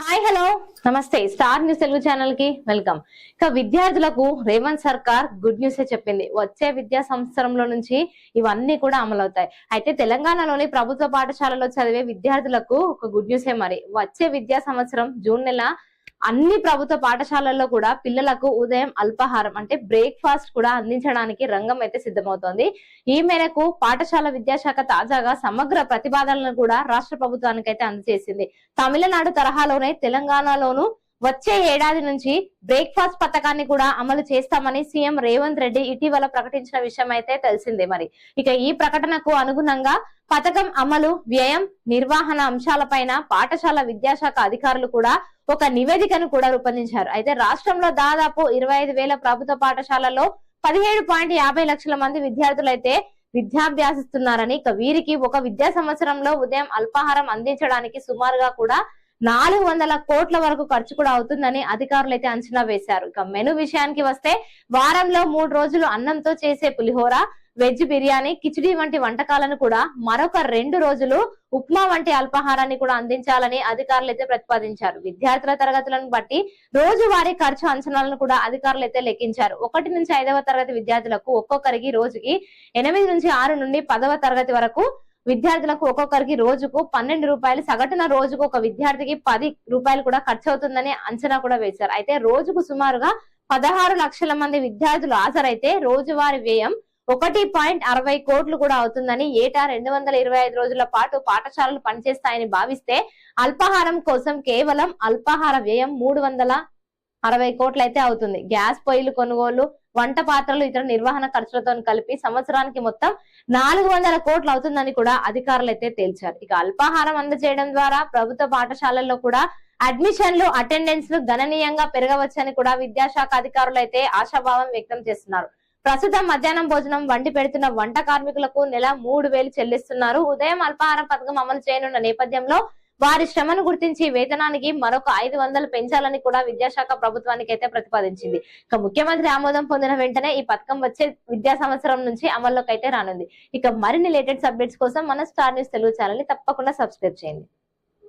Hi hello. నమస్తే. Star news Telugu ఛానల్కి welcome. ఇక విద్యార్థులకు రేవంత్ సర్కార్ గుడ్ న్యూస్ చెప్పింది. వచ్చే విద్యా సంవత్సరంలో నుంచి ఇవన్నీ కూడా అమలవుతాయి. అయితే తెలంగాణలోని ప్రభుత్వ పాఠశాలలో చదివే విద్యార్థులకు ఒక గుడ్ న్యూసే మరి. వచ్చే విద్యా సంవత్సరం జూన్ నెల అన్ని ప్రభుత్వ పాఠశాలల్లో కూడా పిల్లలకు ఉదయం అల్పాహారం అంటే బ్రేక్ఫాస్ట్ కూడా అందించడానికి రంగం అయితే సిద్ధమవుతోంది. ఈ మేరకు పాఠశాల విద్యాశాఖ తాజాగా సమగ్ర ప్రతిపాదనలను కూడా రాష్ట్ర ప్రభుత్వానికి అయితే అందజేసింది. తమిళనాడు తరహాలోనే తెలంగాణలోను వచ్చే ఏడాది నుంచి బ్రేక్ఫాస్ట్ పథకాన్ని కూడా అమలు చేస్తామని సీఎం రేవంత్ రెడ్డి ఇటీవల ప్రకటించిన విషయం అయితే తెలిసిందే మరి. ఇక ఈ ప్రకటనకు అనుగుణంగా పథకం అమలు వ్యయం నిర్వహణ అంశాలపైన పాఠశాల విద్యాశాఖ అధికారులు కూడా ఒక నివేదికను కూడా రూపొందించారు. అయితే రాష్ట్రంలో దాదాపు ఇరవై ఐదు వేల ప్రభుత్వ పాఠశాలల్లో పదిహేడు పాయింట్ యాభై లక్షల మంది విద్యార్థులు అయితే విద్యాభ్యాసిస్తున్నారని ఇక వీరికి ఒక విద్యా సంవత్సరంలో ఉదయం అల్పాహారం అందించడానికి సుమారుగా కూడా నాలుగు వందల కోట్ల వరకు ఖర్చు కూడా అవుతుందని అధికారులు అయితే అంచనా వేశారు. ఇక మెను విషయానికి వస్తే వారంలో మూడు రోజులు అన్నంతో చేసే పులిహోర వెజ్ బిర్యానీ కిచిడి వంటి వంటకాలను కూడా మరొక రెండు రోజులు ఉప్మా వంటి అల్పాహారాన్ని కూడా అందించాలని అధికారులు అయితే ప్రతిపాదించారు. విద్యార్థుల తరగతులను బట్టి రోజువారీ ఖర్చు అంచనాలను కూడా అధికారులు అయితే లెక్కించారు. ఒకటి నుంచి ఐదవ తరగతి విద్యార్థులకు ఒక్కొక్కరికి రోజుకి ఎనిమిది నుంచి ఆరు నుండి పదవ తరగతి వరకు విద్యార్థులకు ఒక్కొక్కరికి రోజుకు పన్నెండు రూపాయలు సగటున రోజుకు ఒక విద్యార్థికి పది రూపాయలు కూడా ఖర్చు అవుతుందని అంచనా కూడా వేశారు. అయితే రోజుకు సుమారుగా పదహారు లక్షల మంది విద్యార్థులు హాజరైతే రోజువారీ వ్యయం ఒకటి పాయింట్ అరవై కోట్లు కూడా అవుతుందని ఏటా రెండు వందల ఇరవై ఐదు రోజుల పాటు పాఠశాలలు పనిచేస్తాయని భావిస్తే అల్పాహారం కోసం కేవలం అల్పాహార వ్యయం మూడు వందల అరవై కోట్లు అయితే అవుతుంది. గ్యాస్ పొయ్యిలు కొనుగోలు వంట పాత్రలు ఇతర నిర్వహణ ఖర్చులతో కలిపి సంవత్సరానికి మొత్తం నాలుగు వందల కోట్లు అవుతుందని కూడా అధికారులు అయితే తేల్చారు. ఇక అల్పాహారం అందజేయడం ద్వారా ప్రభుత్వ పాఠశాలల్లో కూడా అడ్మిషన్లు అటెండెన్స్లు గణనీయంగా పెరగవచ్చని కూడా విద్యాశాఖ అధికారులు అయితే ఆశాభావం వ్యక్తం చేస్తున్నారు. ప్రస్తుతం మధ్యాహ్నం భోజనం వండి పెడుతున్న వంట కార్మికులకు నెల మూడు వేలు చెల్లిస్తున్నారు. ఉదయం అల్పాహారం పథకం అమలు చేయనున్న నేపథ్యంలో వారి శ్రమను గుర్తించి వేతనానికి మరొక ఐదు వందలు పెంచాలని కూడా విద్యాశాఖ ప్రభుత్వానికి అయితే ప్రతిపాదించింది. ఇక ముఖ్యమంత్రి ఆమోదం పొందిన వెంటనే ఈ పథకం వచ్చే విద్యా సంవత్సరం నుంచి అమల్లోకి అయితే రానుంది. ఇక మరిన్ని లేటెస్ట్ అప్డేట్స్ కోసం మన స్టార్ న్యూస్ తెలుగు ఛానల్ని తప్పకుండా సబ్స్క్రైబ్ చేయండి.